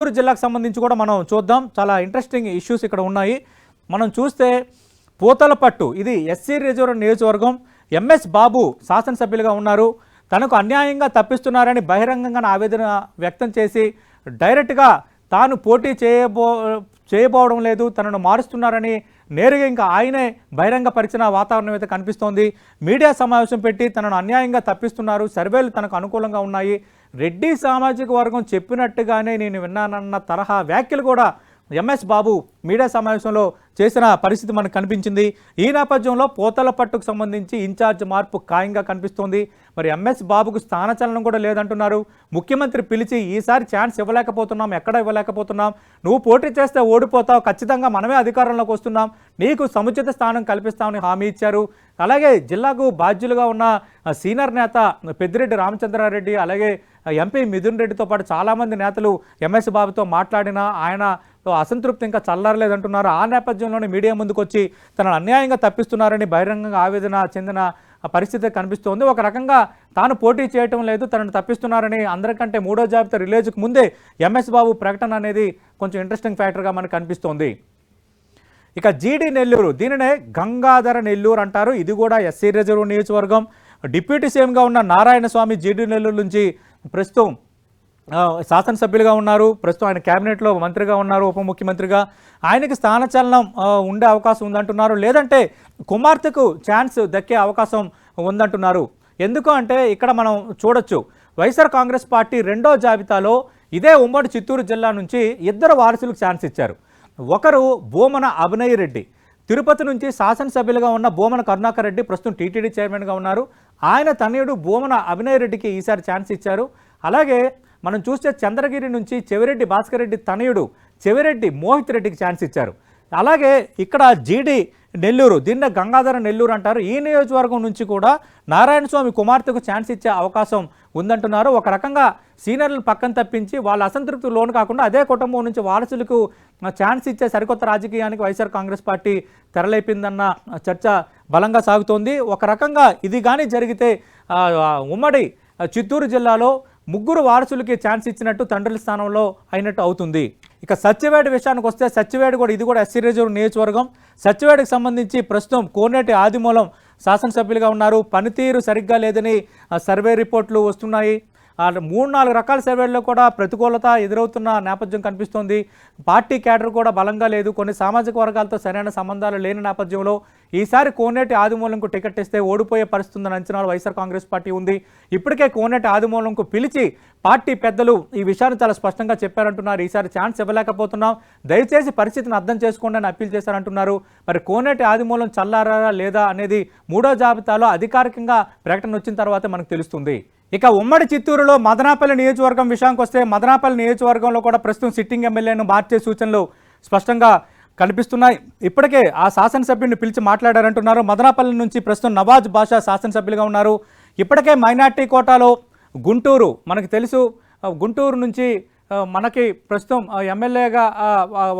చిత్తూరు జిల్లాకు సంబంధించి కూడా మనం చూద్దాం. చాలా ఇంట్రెస్టింగ్ ఇష్యూస్ ఇక్కడ ఉన్నాయి. మనం చూస్తే పూతలపట్టు ఇది ఎస్సీ రిజర్వ్ నియోజకవర్గం. ఎంఎస్ బాబు శాసనసభ్యులుగా ఉన్నారు. తనకు అన్యాయంగా తప్పిస్తున్నారని బహిరంగంగా ఆవేదన వ్యక్తం చేసి డైరెక్ట్గా తాను పోటీ చేయబో చేయబోవడం లేదు తనను మారుస్తున్నారని నేరుగా ఇంకా ఆయనే బహిరంగపరిచిన వాతావరణం అయితే కనిపిస్తోంది. మీడియా సమావేశం పెట్టి తనను అన్యాయంగా తప్పిస్తున్నారు. సర్వేలు తనకు అనుకూలంగా ఉన్నాయి. రెడ్డి సామాజిక వర్గం చెప్పినట్టుగానే నేను విన్నానన్న తరహా వ్యాఖ్యలు కూడా ఎంఎస్ బాబు మీడియా సమావేశంలో చేసిన పరిస్థితి మనకు కనిపించింది. ఈ నేపథ్యంలో పోతల పట్టుకు సంబంధించి ఇన్ఛార్జ్ మార్పు ఖాయంగా కనిపిస్తోంది. మరి ఎంఎస్ బాబుకు స్థానచలనం కూడా లేదంటున్నారు. ముఖ్యమంత్రి పిలిచి ఈసారి ఛాన్స్ ఇవ్వలేకపోతున్నాం ఎక్కడ ఇవ్వలేకపోతున్నాం. నువ్వు పోటీ చేస్తే ఓడిపోతావు ఖచ్చితంగా మనమే అధికారంలోకి వస్తున్నాం. నీకు సముచిత స్థానం కల్పిస్తామని హామీ ఇచ్చారు. అలాగే జిల్లాకు బాధ్యులుగా ఉన్న సీనియర్ నేత పెద్దిరెడ్డి రామచంద్రారెడ్డి అలాగే ఎంపీ మిథున్ రెడ్డితో పాటు చాలామంది నేతలు ఎంఎస్ బాబుతో మాట్లాడినా ఆయన అసంతృప్తి ఇంకా చల్లారలేదంటున్నారు. ఆ నేపథ్యంలోనే మీడియా ముందుకు వచ్చి తనను అన్యాయంగా తప్పిస్తున్నారని బహిరంగంగా ఆవేదన చెందిన పరిస్థితి కనిపిస్తోంది. ఒక రకంగా తాను పోటీ చేయటం లేదు తనను తప్పిస్తున్నారని అందరికంటే మూడో జాబితా రిలీజ్కి ముందే ఎంఎస్ బాబు ప్రకటన అనేది కొంచెం ఇంట్రెస్టింగ్ ఫ్యాక్టర్గా మనకు కనిపిస్తోంది. ఇక జీడి నెల్లూరు దీనినే గంగాధర నెల్లూరు అంటారు. ఇది కూడా ఎస్సీ రిజర్వ్ నియోజకవర్గం. డిప్యూటీ సీఎంగా ఉన్న నారాయణ స్వామి జీడి నెల్లూరు నుంచి ప్రస్తుతం శాసనసభ్యులుగా ఉన్నారు. ప్రస్తుతం ఆయన కేబినెట్లో మంత్రిగా ఉన్నారు ఉప ముఖ్యమంత్రిగా. ఆయనకి స్థానచలనం ఉండే అవకాశం ఉందంటున్నారు. లేదంటే కుమార్తెకు ఛాన్స్ దక్కే అవకాశం ఉందంటున్నారు. ఎందుకు అంటే ఇక్కడ మనం చూడొచ్చు. వైఎస్ఆర్ కాంగ్రెస్ పార్టీ రెండో జాబితాలో ఇదే ఉమ్మడి చిత్తూరు జిల్లా నుంచి ఇద్దరు వారసులకు ఛాన్స్ ఇచ్చారు. ఒకరు బోమన అభినయ్ రెడ్డి. తిరుపతి నుంచి శాసనసభ్యులుగా ఉన్న బోమన కరుణాకర్ రెడ్డి ప్రస్తుతం టీటీడీ చైర్మన్గా ఉన్నారు. ఆయన తనయుడు బోమన అభినయ్ రెడ్డికి ఈసారి ఛాన్స్ ఇచ్చారు. అలాగే మనం చూస్తే చంద్రగిరి నుంచి చెవిరెడ్డి భాస్కర్ రెడ్డి తనయుడు చెవిరెడ్డి మోహిత్ రెడ్డికి ఛాన్స్ ఇచ్చారు. అలాగే ఇక్కడ జీడి నెల్లూరు దీన్న గంగాధర నెల్లూరు అంటారు. ఈ నియోజకవర్గం నుంచి కూడా నారాయణ స్వామి కుమార్తెకు ఛాన్స్ ఇచ్చే అవకాశం ఉందంటున్నారు. ఒక రకంగా సీనియర్లను పక్కన తప్పించి వాళ్ళ అసంతృప్తి లోను కాకుండా అదే కుటుంబం నుంచి వారసులకు ఛాన్స్ ఇచ్చే సరికొత్త రాజకీయానికి వైఎస్ఆర్ కాంగ్రెస్ పార్టీ తెరలేపిందన్న చర్చ బలంగా సాగుతోంది. ఒక రకంగా ఇది కానీ జరిగితే ఉమ్మడి చిత్తూరు జిల్లాలో ముగ్గురు వారసులకి ఛాన్స్ ఇచ్చినట్టు తండ్రుల స్థానంలో అయినట్టు అవుతుంది. ఇక సత్యవేడి విషయానికి వస్తే సత్యవేడి కూడా ఇది కూడా ఎస్సీ రిజర్వ్ నియోజకవర్గం. సత్యవేడికి సంబంధించి ప్రస్తుతం కోనేటి ఆదిమూలం శాసనసభ్యులుగా ఉన్నారు. పనితీరు సరిగ్గా లేదని ఆ, సర్వే రిపోర్ట్లు వస్తున్నాయి. మూడు నాలుగు రకాల సర్వేల్లో కూడా ప్రతికూలత ఎదురవుతున్న నేపథ్యం కనిపిస్తోంది. పార్టీ క్యాడర్ కూడా బలంగా లేదు. కొన్ని సామాజిక వర్గాలతో సరైన సంబంధాలు లేని నేపథ్యంలో ఈసారి కోనేటి ఆదిమూలంకు టికెట్ ఇస్తే ఓడిపోయే పరిస్థితి ఉందని అంచనాలు వైఎస్ఆర్ కాంగ్రెస్ పార్టీ ఉంది. ఇప్పటికే కోనేటి ఆదిమూలంకు పిలిచి పార్టీ పెద్దలు ఈ విషయాన్ని చాలా స్పష్టంగా చెప్పారంటున్నారు. ఈసారి ఛాన్స్ ఇవ్వలేకపోతున్నాం. దయచేసి పరిస్థితిని అర్థం చేసుకోండి అని అప్పీల్ చేశారంటున్నారు. మరి కోనేటి ఆదిమూలం చల్లారా లేదా అనేది మూడో జాబితాలో అధికారికంగా ప్రకటన వచ్చిన తర్వాత మనకు తెలుస్తుంది. ఇక ఉమ్మడి చిత్తూరులో మదనాపల్లి నియోజకవర్గం విషయానికి వస్తే మదనాపల్లి నియోజకవర్గంలో కూడా ప్రస్తుతం సిట్టింగ్ ఎమ్మెల్యేను మార్చే సూచనలు స్పష్టంగా కనిపిస్తున్నాయి. ఇప్పటికే ఆ శాసనసభ్యుడిని పిలిచి మాట్లాడారంటున్నారు. మదనాపల్లి నుంచి ప్రస్తుతం నవాజ్ బాషా శాసనసభ్యులుగా ఉన్నారు. ఇప్పటికే మైనార్టీ కోటాలో గుంటూరు మనకు తెలుసు గుంటూరు నుంచి మనకి ప్రస్తుతం ఎమ్మెల్యేగా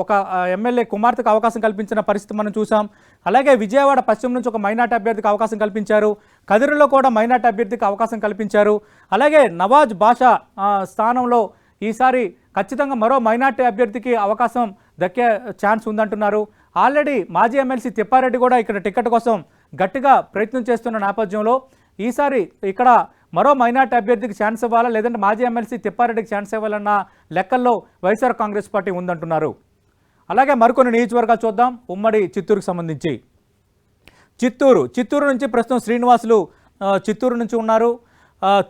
ఒక ఎమ్మెల్యే కుమార్తెకు అవకాశం కల్పించిన పరిస్థితి మనం చూసాం అలాగే విజయవాడ పశ్చిమ నుంచి ఒక మైనార్టీ అభ్యర్థికి అవకాశం కల్పించారు. కదిరిలో కూడా మైనార్టీ అభ్యర్థికి అవకాశం కల్పించారు. అలాగే నవాజ్ బాషా స్థానంలో ఈసారి ఖచ్చితంగా మరో మైనార్టీ అభ్యర్థికి అవకాశం దక్కే ఛాన్స్ ఉందంటున్నారు. ఆల్రెడీ మాజీ ఎమ్మెల్సీ తిప్పారెడ్డి కూడా ఇక్కడ టికెట్ కోసం గట్టిగా ప్రయత్నం చేస్తున్న నేపథ్యంలో ఈసారి ఇక్కడ మరో మైనార్టీ అభ్యర్థికి ఛాన్స్ ఇవ్వాలా లేదంటే మాజీ ఎమ్మెల్సీ తిప్పారెడ్డికి ఛాన్స్ ఇవ్వాలన్న లెక్కల్లో వైఎస్ఆర్ కాంగ్రెస్ పార్టీ ఉందంటున్నారు. అలాగే మరికొన్ని నియోజకవర్గాలు చూద్దాం. ఉమ్మడి చిత్తూరుకు సంబంధించి. చిత్తూరు చిత్తూరు నుంచి ప్రస్తుతం శ్రీనివాసులు చిత్తూరు నుంచి ఉన్నారు.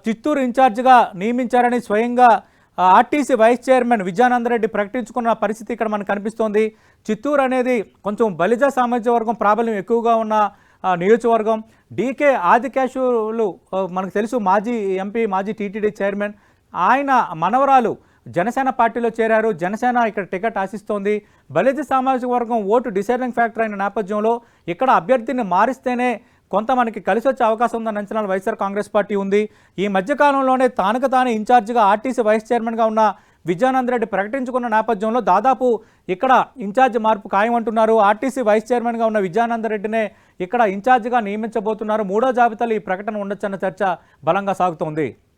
చిత్తూరు ఇన్ఛార్జిగా నియమించారని స్వయంగా ఆర్టీసీ వైస్ చైర్మన్ విజయానందరెడ్డి ప్రకటించుకున్న పరిస్థితి ఇక్కడ మనకు కనిపిస్తోంది. చిత్తూరు అనేది కొంచెం బలిజ సామాజిక వర్గం ప్రాబల్యం ఎక్కువగా ఉన్న నియోజకవర్గం. డీకే ఆదికేశులు మనకు తెలుసు మాజీ ఎంపీ మాజీ టీటీడీ చైర్మన్. ఆయన మనవరాలు జనసేన పార్టీలో చేరారు. జనసేన ఇక్కడ టికెట్ ఆశిస్తోంది. బలిజ సామాజిక వర్గం ఓటు డిసైడింగ్ ఫ్యాక్టర్ అయిన నేపథ్యంలో ఇక్కడ అభ్యర్థిని మారిస్తేనే కొంత మనకి కలిసి వచ్చే అవకాశం ఉందన్న అంచనాలు వైఎస్ఆర్ కాంగ్రెస్ పార్టీ ఉంది. ఈ మధ్యకాలంలోనే తానుకు తాను ఇన్ఛార్జిగా ఆర్టీసీ వైస్ చైర్మన్గా ఉన్న విజయానందరెడ్డి ప్రకటించుకున్న నేపథ్యంలో దాదాపు ఇక్కడ ఇన్ఛార్జ్ మార్పు ఖాయమంటున్నారు. ఆర్టీసీ వైస్ చైర్మన్గా ఉన్న విజయానందరెడ్డినే ఇక్కడ ఇన్ఛార్జిగా నియమించబోతున్నారు. మూడో జాబితాలో ఈ ప్రకటన ఉండొచ్చన్న చర్చ బలంగా సాగుతోంది.